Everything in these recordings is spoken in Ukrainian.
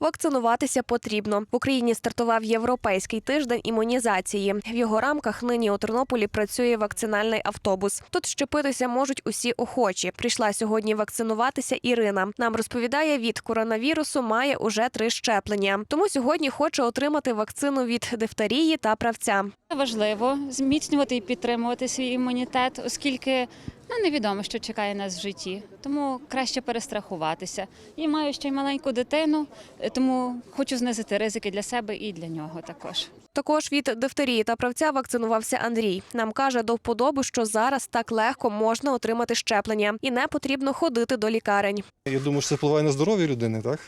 Вакцинуватися потрібно. В Україні стартував європейський тиждень імунізації. В його рамках нині у Тернополі працює вакцинальний автобус. Тут щепитися можуть усі охочі. Прийшла сьогодні вакцинуватися Ірина. Нам розповідає, від коронавірусу має уже три щеплення. Тому сьогодні хоче отримати вакцину від дифтерії та правця. Важливо зміцнювати і підтримувати свій імунітет, оскільки ну, невідомо, що чекає нас в житті. Тому краще перестрахуватися. І маю ще й маленьку дитину, е, тому хочу знизити ризики для себе і для нього також. Також від дифтерії та правця вакцинувався Андрій. Нам каже до вподоби, що зараз так легко можна отримати щеплення і не потрібно ходити до лікарень. Я думаю, що це впливає на здоров'я людини, так?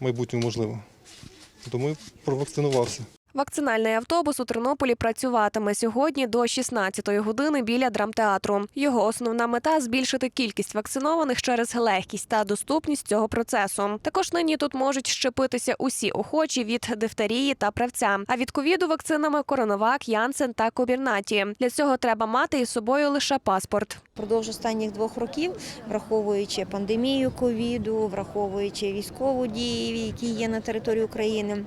В майбутньому можливо. Тому провакцинувався. Вакцинальний автобус у Тернополі працюватиме сьогодні до 16-ї години біля драмтеатру. Його основна мета збільшити кількість вакцинованих через легкість та доступність цього процесу. Також нині тут можуть щепитися усі охочі від дифтерії та правця. А від ковіду вакцинами Коронавак, Янсен та Кобірнаті. Для цього треба мати із собою лише паспорт. Впродовж останніх двох років, враховуючи пандемію ковіду, враховуючи військову дії, які є на території України.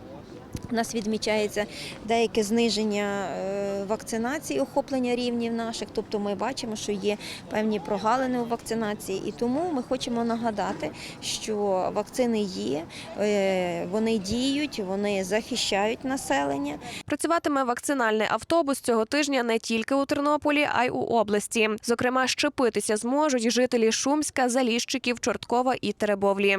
У нас відмічається деяке зниження е, вакцинації, охоплення рівнів наших. Тобто ми бачимо, що є певні прогалини у вакцинації. І тому ми хочемо нагадати, що вакцини є, е, вони діють, вони захищають населення. Працюватиме вакцинальний автобус цього тижня не тільки у Тернополі, а й у області. Зокрема, щепитися зможуть жителі Шумська, Заліщиків, Чорткова і Теребовлі.